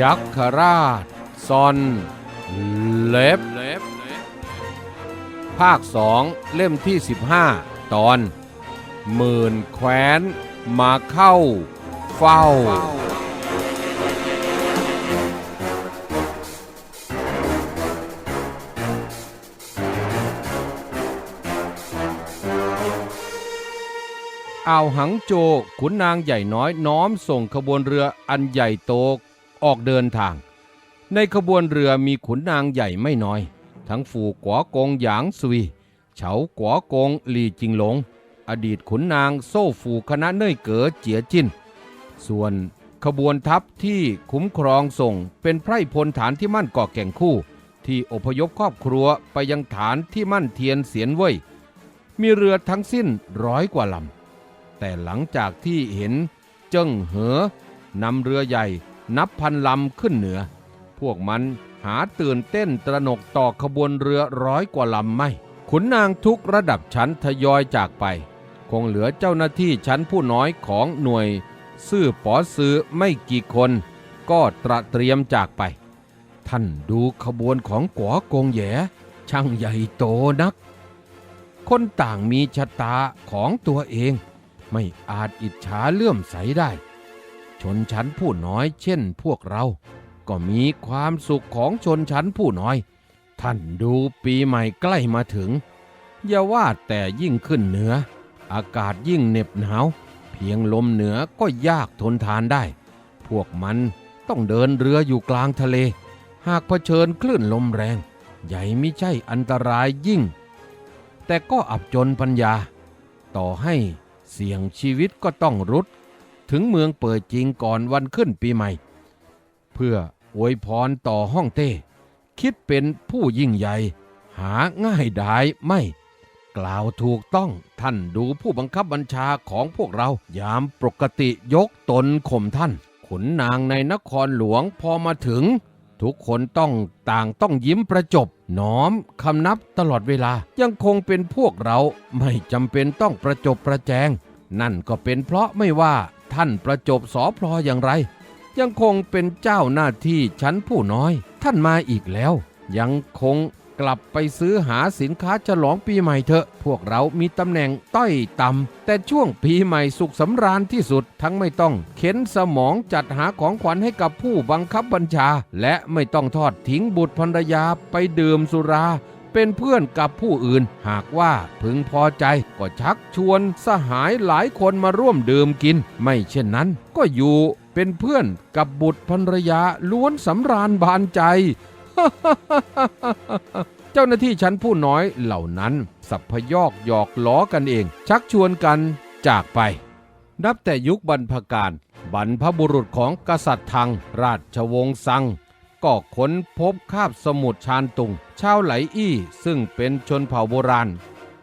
ยักขราชซอนเล็บ ภาคสองเล่มที่ 15 ตอน หมื่นแคว้น มาเข้า เฝ้า อ่าวหังโจขุนนางใหญ่น้อยน้อมส่งขบวนเรืออันใหญ่โต ออกเดินทาง ในขบวนเรือมีขุนนางใหญ่ไม่น้อย ทั้งฝูกัวกงหยางซุย เฉากัวกงหลีจิงหลง อดีตขุนนางโซ่ฝูคณะเน่ยเก๋อเจียจินส่วนขบวนทัพที่คุ้มครองส่งเป็นไพร่พลฐานที่มั่นก่อแก่งคู่ ที่อพยพครอบครัวไปยังฐานที่มั่นเทียนเสียนเว่ยมีเรือทั้งสิ้นร้อยกว่าลำแต่หลังจากที่เห็นเจิ้งเหอนำเรือใหญ่ นับพันลำขึ้นเหนือ พวกมันหาตื่นเต้นตระหนกต่อขบวนเรือร้อยกว่าลำไม่ ขุนนางทุกระดับชั้นทยอยจากไป คงเหลือเจ้าหน้าที่ชั้นผู้น้อยของหน่วย ซื่อปอซื้อไม่กี่คน ก็ตระเตรียมจากไป ท่านดูขบวนของกัวกงแหยช่างใหญ่โตนัก คนต่างมีชะตาของตัวเอง ไม่อาจอิจฉาเลื่อมใสได้ ชนชั้นผู้น้อยเช่นพวกเรา ก็มีความสุขของชนชั้นผู้น้อย ท่านดูปีใหม่ใกล้มาถึง อย่าว่าแต่ยิ่งขึ้นเหนือ อากาศยิ่งเหน็บหนาว เพียงลมเหนือก็ยากทนทานได้ พวกมันต้องเดินเรืออยู่กลางทะเล หากเผชิญคลื่นลมแรง ใหญ่ไม่ใช่อันตรายยิ่ง แต่ก็อับจนปัญญา ต่อให้เสี่ยงชีวิตก็ต้องรุด ถึงเมืองเปิดจริงก่อนวันขึ้นปีใหม่ เพื่ออวยพรต่อห้องเต้ คิดเป็นผู้ยิ่งใหญ่ หาง่ายดายไม่ กล่าวถูกต้องท่านดูผู้บังคับบัญชาของพวกเรายามปกติยกตนข่มท่านขุนนางในนครหลวงพอมาถึง ทุกคนต้องต่างต้องยิ้มประจบน้อมคำนับตลอดเวลายังคงเป็นพวกเราไม่จำเป็นต้องประจบประแจง นั่นก็เป็นเพราะไม่ว่า ท่านประจบสอพลออย่างไร ยังคงเป็นเจ้าหน้าที่ชั้นผู้น้อย ท่านมาอีกแล้ว ยังคงกลับไปซื้อหาสินค้าฉลองปีใหม่เถอะ พวกเรามีตำแหน่งต้อยต่ำแต่ช่วงปีใหม่สุขสำราญที่สุด ทั้งไม่ต้องเข็นสมองจัดหาของขวัญให้กับผู้บังคับบัญชา และไม่ต้องทอดทิ้งบุตรภรรยาไปดื่มสุรา เป็นเพื่อนกับผู้อื่น หากว่าพึงพอใจก็ชักชวนสหายหลายคนมาร่วมดื่มกิน ไม่เช่นนั้นก็อยู่เป็นเพื่อนกับบุตรภรรยาล้วนสำราญบานใจ เจ้าหน้าที่ชั้นผู้น้อยเหล่านั้น สับพยอกหยอกล้อกันเอง ชักชวนกันจากไป นับแต่ยุคบรรพการบรรพบุรุษของกษัตริย์ทังราชวงศ์ซัง ก็ค้นพบคาบสมุทรชานตุง ชาวไหลอี้ซึ่งเป็นชนเผ่าโบราณ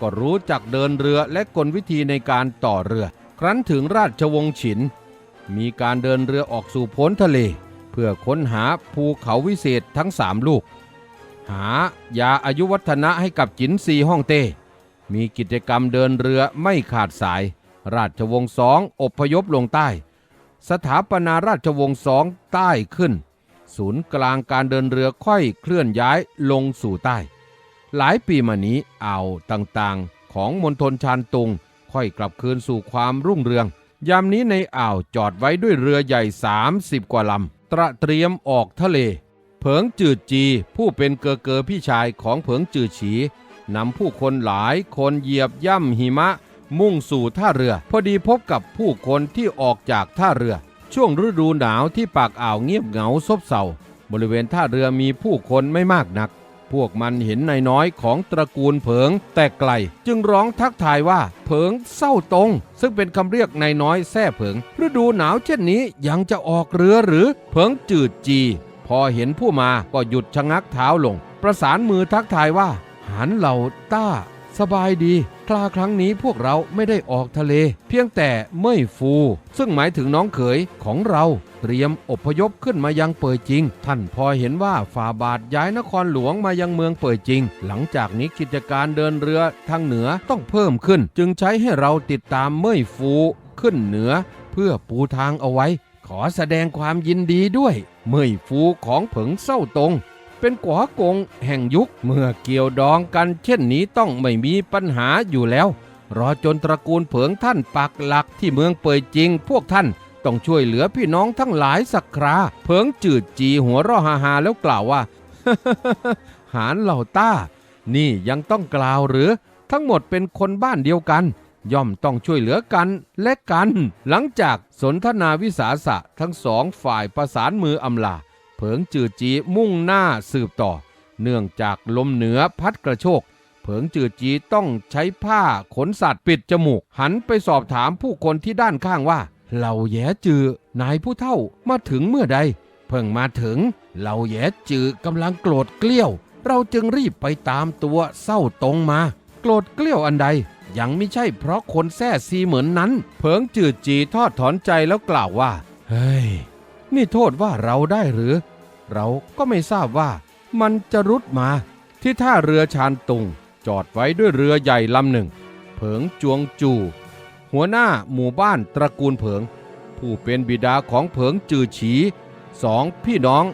ก็รู้จักเดินเรือและกลวิธีในการต่อเรือ ครั้นถึงราชวงศ์ฉิน มีการเดินเรือออกสู่พ้นทะเล เพื่อค้นหาภูเขาวิเศษทั้งสามลูก หายาอายุวัฒนะให้กับจินซีฮ่องเต้ มีกิจกรรมเดินเรือไม่ขาดสาย ราชวงศ์สองอพยพลงใต้ สถาปนาราชวงศ์สองใต้ขึ้น ศูนย์กลางการเดินเรือค่อยเคลื่อนย้ายลงสู่ใต้ หลายปีมานี้อ่าวต่างๆ ของมณฑลชานตุง ค่อยกลับคืนสู่ความรุ่งเรือง ยามนี้ในอ่าวจอดไว้ด้วยเรือใหญ่ 30 กว่าลำ ตระเตรียมออกทะเล เผิงจืดจีผู้เป็นเกอเกอพี่ชายของเผิงจืดฉีนำผู้คนหลายคนเหยียบย่ำหิมะ มุ่งสู่ท่าเรือ พอดีพบกับผู้คนที่ออกจากท่าเรือ ช่วงฤดูหนาวที่ปากอ่าวเงียบเหงาซบเซาบริเวณท่าเรือมีผู้คนไม่มากนัก พวกมันเห็นนายน้อยของตระกูลเผิงแต่ไกล จึงร้องทักทายว่าเผิงเศร้าตรง ซึ่งเป็นคำเรียกนายน้อยแท้เผิง ฤดูหนาวเช่นนี้ยังจะออกเรือหรือเผิงจืดจี พอเห็นผู้มาก็หยุดชะงักเท้าลง ประสานมือทักทายว่า หานเหล่าต้า สบายดี คลาครั้งนี้พวกเราไม่ได้ออกทะเล เพียงแต่เม่ยฟู ซึ่งหมายถึงน้องเขยของเราเตรียมอพยพขึ้นมายังเปิดจริง ท่านพอเห็นว่าฝ่าบาทย้ายนครหลวงมายังเมืองเปิดจริง หลังจากนี้กิจการเดินเรือทางเหนือต้องเพิ่มขึ้น จึงใช้ให้เราติดตามเม่ยฟูขึ้นเหนือ เพื่อปูทางเอาไว้ ขอแสดงความยินดีด้วย เม่ยฟูของเผิงเศร้าตรง เป็นกัวกงแห่งยุคเมื่อเกี่ยวดองกันเช่นนี้ต้องไม่มีปัญหาอยู่แล้ว รอจนตระกูลเผิงท่านปักหลักที่เมืองเปยจริง พวกท่านต้องช่วยเหลือพี่น้องทั้งหลายสักครา เผิงจืดจีหัวร่อฮาฮาแล้วกล่าวว่า หารเหล่าต้า นี่ยังต้องกล่าวหรือ ทั้งหมดเป็นคนบ้านเดียวกัน ย่อมต้องช่วยเหลือกันและกัน หลังจากสนทนาวิสาสะทั้งสองฝ่ายประสานมืออำลา ผิงจืดจีมุ่งหน้าสืบต่อ เนื่องจากลมเหนือพัดกระโชก เผิงจืดจีต้องใช้ผ้าขนสัตว์ปิดจมูก หันไปสอบถามผู้คนที่ด้านข้างว่า เหล่าแย้จือนายผู้เท่ามาถึงเมื่อใด เพิ่งมาถึง เหล่าแย้จือกำลังโกรธเกลี้ยว เราจึงรีบไปตามตัวเศร้าตรงมา โกรธเกลี้ยวอันใดยังไม่ใช่เพราะคนแท้ซีเหมือนนั้น เผิงจืดจีทอดถอนใจแล้วกล่าวว่า เฮ้ย นี่โทษว่าเราได้หรือ เราก็ไม่ทราบว่ามันจะรุดมาที่ท่าเรือชานตุง จอดไว้ด้วยเรือใหญ่ลำหนึ่ง เผิงจวงจู หัวหน้าหมู่บ้านตระกูลเผิง ผู้เป็นบิดาของเผิงจือฉีสองพี่น้อง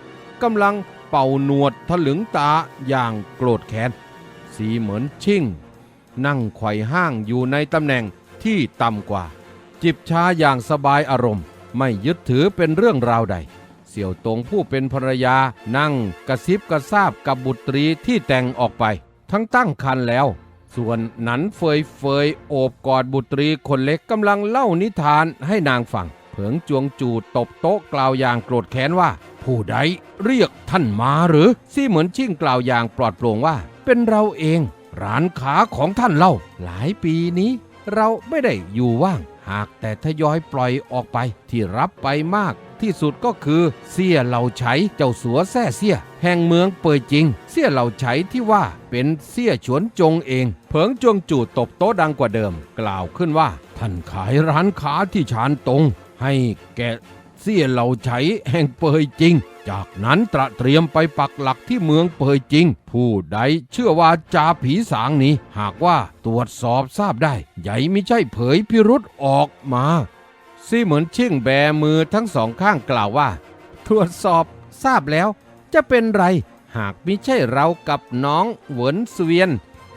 กำลังเป่าหนวดทะลึงตาอย่างโกรธแค้น สีเหมือนชิ่ง นั่งไขว่ห้างอยู่ในตำแหน่งที่ต่ำกว่า จิบชาอย่างสบายอารมณ์ ไม่ยึดถือเป็นเรื่องราวใด สี่ยวตงผู้เป็นภรรยา นั่งกระซิบกระซาบกับบุตรีที่แต่งออกไป ทั้งตั้งคันแล้ว ส่วนหนันเฟยเฟยโอบกอดบุตรีคนเล็กกำลังเล่านิทานให้นางฟังเผิงจวงจูตบโต๊ะกล่าวอย่างโกรธแค้นว่า ผู้ใดเรียกท่านมาหรือซี่เหมือนชิ่งกล่าวอย่างปลอดโปร่งว่า เป็นเราเอง ร้านขาของท่านเล่า หลายปีนี้ เราไม่ได้อยู่ว่าง หากแต่ทยอยปล่อยออกไปที่รับไปมาก ที่สุดก็คือเสี่ยเหล่าไฉเจ้าสัวแซ่เสี่ยแห่งเมืองเปยจริง เสี่ยเหล่าไฉที่ว่าเป็นเสี่ยฉวนจงเอง เผิงจวงจู่ตบโต๊ะดังกว่าเดิม กล่าวขึ้นว่า ท่านขายร้านค้าที่ชานตง ให้แกเสี่ยเหล่าไฉแห่งเปยจริง จากนั้นตระเตรียมไปปักหลักที่เมืองเปยจริง ผู้ใดเชื่อว่าจาผีสางนี้ หากว่าตรวจสอบทราบได้ใหญ่ไม่ใช่เผยพิรุษออกมา ซี่เหมือนชิ่งแบมือทั้งสองข้างกล่าวว่า ตรวจสอบทราบแล้วจะเป็นไร หากมิใช่เรากับน้องเหวินเสวียน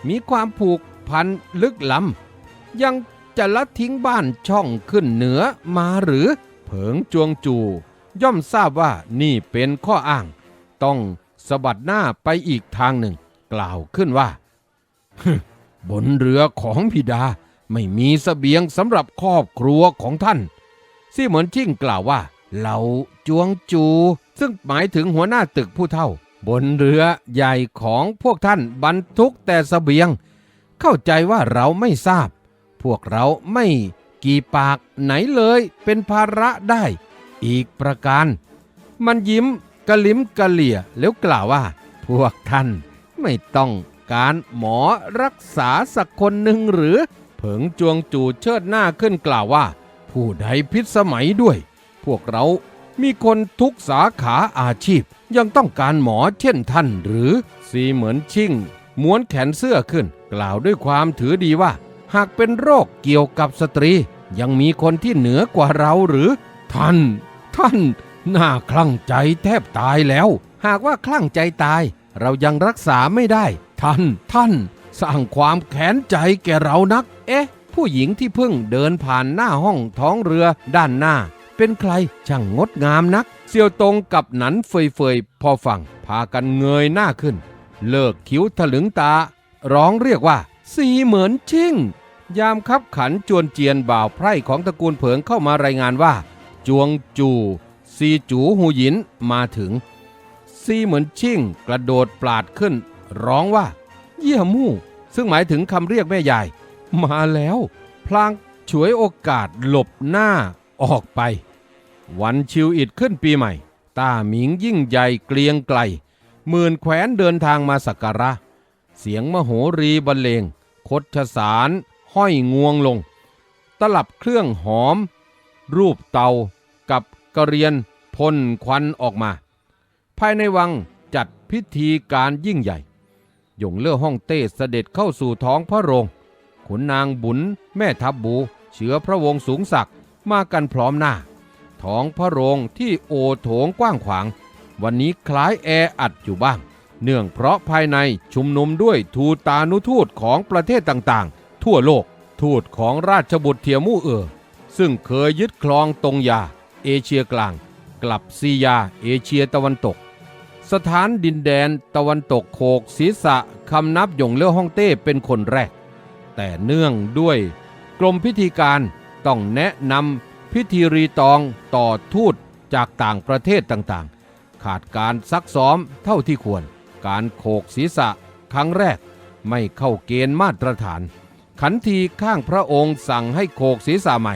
มีความผูกพันลึกล้ำยังจะละทิ้งบ้านช่องขึ้นเหนือมาหรือ เผิงจวงจู ย่อมทราบว่านี่เป็นข้ออ้าง ต้องสะบัดหน้าไปอีกทางหนึ่ง กล่าวขึ้นว่า บนเรือของพิดา ไม่มีสเสบียงสำหรับครอบครัวของท่านซี่เหมือนชิ่งกล่าวว่าเราจวงจู ซึ่งหมายถึงหัวหน้าตึกผู้เท่า บนเรือใหญ่ของพวกท่านบรรทุกแต่สเสบียง เข้าใจว่าเราไม่ทราบ พวกเราไม่กี่ปากไหนเลยเป็นภาระได้ อีกประการ มันยิ้มกระลิมกระเหลี่ยแล้วกล่าวว่า พวกท่านไม่ต้องการหมอรักษาสักคนหนึ่งหรือ เผิงจวงจูเชิดหน้าขึ้นกล่าวว่า ผู้ใดพิษสมัยด้วย พวกเรามีคนทุกสาขาอาชีพยังต้องการหมอเช่นท่านหรือสีเหมือนชิ่ง ม้วนแขนเสื้อขึ้น กล่าวด้วยความถือดีว่า หากเป็นโรคเกี่ยวกับสตรี ยังมีคนที่เหนือกว่าเราหรือ ท่าน ท่านน่าคลั่งใจแทบตายแล้ว หากว่าคลั่งใจตาย เรายังรักษาไม่ได้ ท่าน ท่าน สร้างความแค้นใจแก่เรานัก เอ๊ะ ผู้หญิงที่เพิ่งเดินผ่านหน้าห้องท้องเรือด้านหน้า เป็นใครช่างงดงามนัก เซียวตรงกับหนันเฟยเฟยพอฟัง พากันเงยหน้าขึ้น เลิกคิ้วถลึงตา ร้องเรียกว่า สีเหมือนชิ่ง ยามคับขันจวนเจียนบ่าวไพร่ของตระกูลเผิงเข้ามารายงานว่า จวงจูซีจูหูหยินมาถึง ซีเหมือนชิ่งกระโดดปลาดขึ้น ร้องว่า เยี่ยมู่ ซึ่งหมายถึงคำเรียกแม่ยาย มาแล้ว พลางฉวยโอกาสหลบหน้าออกไป วันชิวอิดขึ้นปีใหม่ต้าหมิงยิ่งใหญ่เกรียงไกลหมื่นแขวนเดินทางมาสักการะ เสียงมโหรีบรรเลงคดชสารห้อยงวงลง ตลับเครื่องหอม รูปเตากับกระเรียนพ่นควันออกมา ภายในวังจัดพิธีการยิ่งใหญ่ ยงเล่อห้องเต้เสด็จเข้าสู่ท้องพระโรงขุนนางบุญแม่ทัพบู เชื้อพระวงศ์สูงศักดิ์มากันพร้อมหน้า ท้องพระโรงที่โอโถงกว้างขวาง วันนี้คล้ายแออัดอยู่บ้าง เนื่องเพราะภายในชุมนุมด้วยทูตานุทูตของประเทศต่างๆ ทั่วโลกทูตของราชบุตรเทียมู่เออซึ่งเคยยึดครองตรงยา เอเชียกลาง กลับซียา เอเชียตะวันตก สถานดินแดนตะวันตกโขกศีรษะคำนับหยงเล่อฮ่องเต้เป็นคนแรก แต่เนื่องด้วยกรมพิธีการต้องแนะนำพิธีรีตองต่อทูตจากต่างประเทศต่างๆ ขาดการซักซ้อมเท่าที่ควร การโขกศีรษะครั้งแรกไม่เข้าเกณฑ์มาตรฐาน ขันทีข้างพระองค์สั่งให้โขกศีรษะใหม่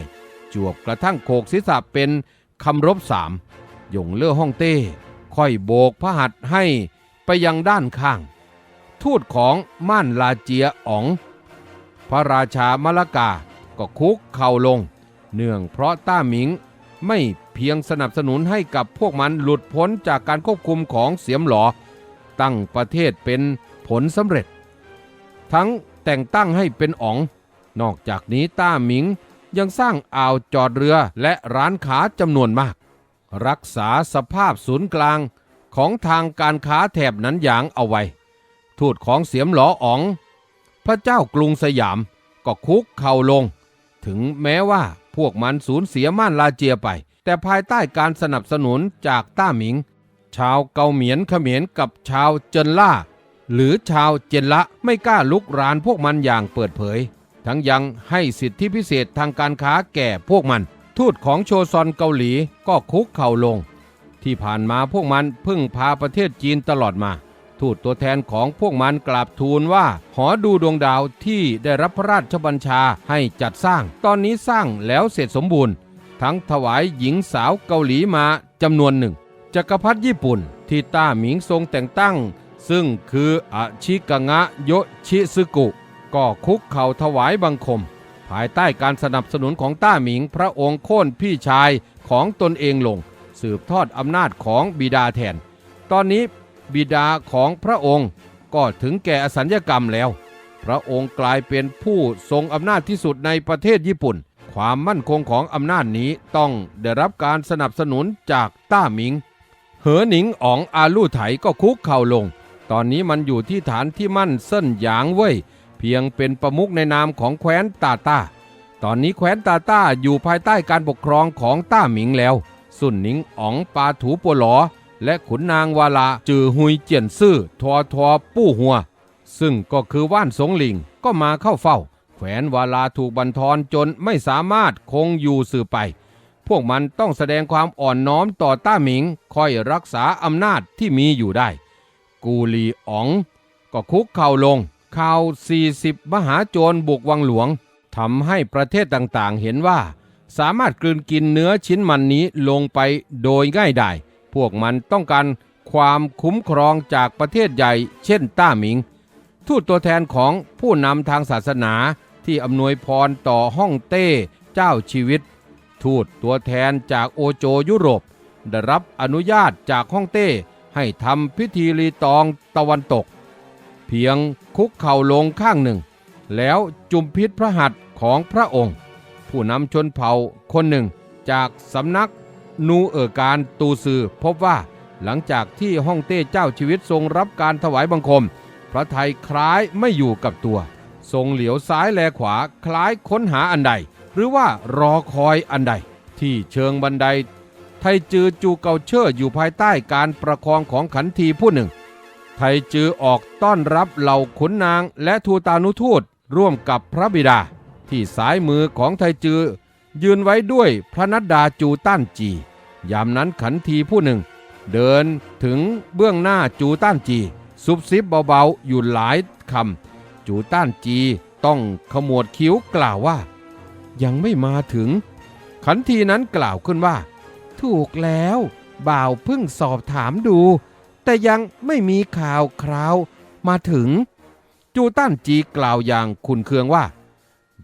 จวบกระทั่งโขกศีรษะเป็นคำรบสามหยงเล่อฮ่องเต้ ค่อยโบกพระหัตถ์ให้ไปยังด้านข้าง ทูตของม่านลาเจียอ๋อง พระราชามลกาก็คุกเข่าลง เนื่องเพราะต้าหมิงไม่เพียงสนับสนุนให้กับพวกมันหลุดพ้นจากการควบคุมของเสียมหลอ ตั้งประเทศเป็นผลสำเร็จ ทั้งแต่งตั้งให้เป็นอ๋อง นอกจากนี้ต้าหมิงยังสร้างอ่าวจอดเรือและร้านค้าจำนวนมาก รักษาสภาพศูนย์กลางของทางการค้าแถบนั้นอย่างเอาไว้ ทูตของเสียมหลออ๋อง พระเจ้ากรุงสยามก็คุกเข่าลง ถึงแม้ว่าพวกมันสูญเสียม่านลาเจียไป แต่ภายใต้การสนับสนุนจากต้าหมิง ชาวเกาเหมียนเขมรกับชาวเจนล่า หรือชาวเจนละไม่กล้าลุกรานพวกมันอย่างเปิดเผย ทั้งยังให้สิทธิพิเศษทางการค้าแก่พวกมัน ทูตของโชซอนเกาหลีก็คุกเข่าลง ที่ผ่านมาพวกมันพึ่งพาประเทศจีนตลอดมา ทูตตัวแทนของพวกมันกราบทูลว่า หอดูดวงดาวที่ได้รับพระราชบัญชาให้จัดสร้าง ตอนนี้สร้างแล้วเสร็จสมบูรณ์ ทั้งถวายหญิงสาวเกาหลีมาจำนวนหนึ่งจักรพรรดิญี่ปุ่นที่ต้าหมิงทรงแต่งตั้ง ซึ่งคืออาชิกงะโยชิซึกุ ก็คุกเข่าถวายบังคม ภายใต้การสนับสนุนของต้าหมิงพระองค์โค่นพี่ชายของตนเองลง สืบทอดอำนาจของบิดาแทน ตอนนี้บิดาของพระองค์ก็ถึงแก่อสัญญกรรมแล้ว พระองค์กลายเป็นผู้ทรงอำนาจที่สุดในประเทศญี่ปุ่น ความมั่นคงของอำนาจนี้ต้องได้รับการสนับสนุนจากต้าหมิง เหอหนิงอ๋องอาลู่ไถก็คุกเข่าลง ตอนนี้มันอยู่ที่ฐานที่มั่นเส้นหยางเว่ย เพียงเป็นประมุขในนามของแคว้นตาตาตอนนี้แคว้นตาตาอยู่ภายใต้การปกครองของต้าหมิงแล้ว สุนหนิงอ๋องปาถูปัวหลอ และขุนนางวาลาจือหุยเจียนซื่อทอทอปู้หัว ซึ่งก็คือว่านสงหลิงก็มาเข้าเฝ้า แขวนวาลาถูกบันทอนจนไม่สามารถคงอยู่สืบไป พวกมันต้องแสดงความอ่อนน้อมต่อต้าหมิงคอยรักษาอำนาจที่มีอยู่ได้ กูลีอ๋อง ก็คุกเข่าลง ข่าว 40 มหาโจรบุกวังหลวงทำให้ประเทศต่างๆ เห็นว่า สามารถกลืนกินเนื้อชิ้นมันนี้ลงไปโดยง่ายไดายพวกมันต้องการความคุ้มครองจากประเทศใหญ่ เช่นต้าหมิง ทูตตัวแทนของผู้นำทางศาสนาที่อำนวยพรต่อฮ่องเต้เจ้าชีวิต ทูตตัวแทนจากโอโจยุโรป ได้รับอนุญาตจากฮ่องเต้ให้ทำพิธีรีตองตะวันตก เพียง คุกเข่าลงข้างหนึ่ง แล้วจุมพิษพระหัตถ์ของพระองค์ ผู้นำชนเผ่าคนหนึ่งจากสำนักนูเออการตูซือพบว่าหลังจากที่ฮ่องเต้เจ้าชีวิตทรงรับการถวายบังคม พระไทยคล้ายไม่อยู่กับตัว ทรงเหลียวซ้ายแลขวาคล้ายค้นหาอันใด หรือว่ารอคอยอันใด ที่เชิงบันได ไทจือจูเกาเชอร์อยู่ภายใต้การประคองของขันทีผู้หนึ่ง ไทจือออกต้อนรับเหล่าขุนนางและทูตานุทูตร่วมกับพระบิดา ที่สายมือของไทจือ ยืนไว้ด้วยพระนัดดาจูต้านจี ยามนั้นขันทีผู้หนึ่ง เดินถึงเบื้องหน้าจูต้านจี ซุบซิบเบาๆ อยู่หลายคำจูต้านจีต้องขมวดคิ้วกล่าวว่า ยังไม่มาถึง ขันทีนั้นกล่าวขึ้นว่า ถูกแล้ว บ่าวเพิ่งสอบถามดู แต่ยังไม่มีข่าวคราวมาถึง จูต้นจีกล่าวอย่างขุนเคืองว่า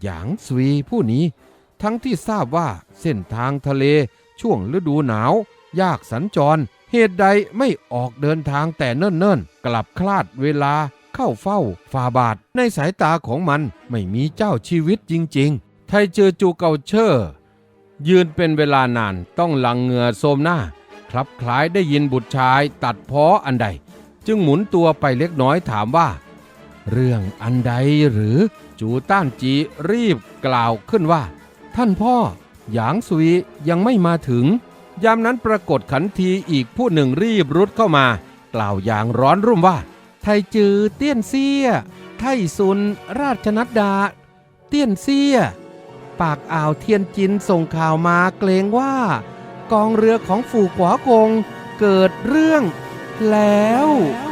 หยางสวีผู้นี้ทั้งที่ทราบว่าเส้นทางทะเลช่วงฤดูหนาว ยากสัญจร เหตุใดไม่ออกเดินทางแต่เนิ่นๆ กลับคลาดเวลาเข้าเฝ้าฟาบาท ในสายตาของมันไม่มีเจ้าชีวิตจริง ๆ ไทเจอจูเกาเชอร์ ยืนเป็นเวลานานต้องหลังเหงื่อโซมหน้า คลับคล้ายได้ยินบุตรชายตัดพ้ออันใด จึงหมุนตัวไปเล็กน้อยถามว่า เรื่องอันใดหรือจูต้านจีรีบกล่าวขึ้นว่า ท่านพ่อหยางซุยยังไม่มาถึง ยามนั้นปรากฏขันทีอีกผู้หนึ่งรีบรุดเข้ามา กล่าวอย่างร้อนรุ่มว่า ไทจือเตี้ยนเซียไทซุน ราชนัดดา เตี้ยนเซียปากอ่าวเทียนจินส่งข่าวมาเกรงว่า กองเรือของฝูกวากงเกิดเรื่องแล้วแล้ว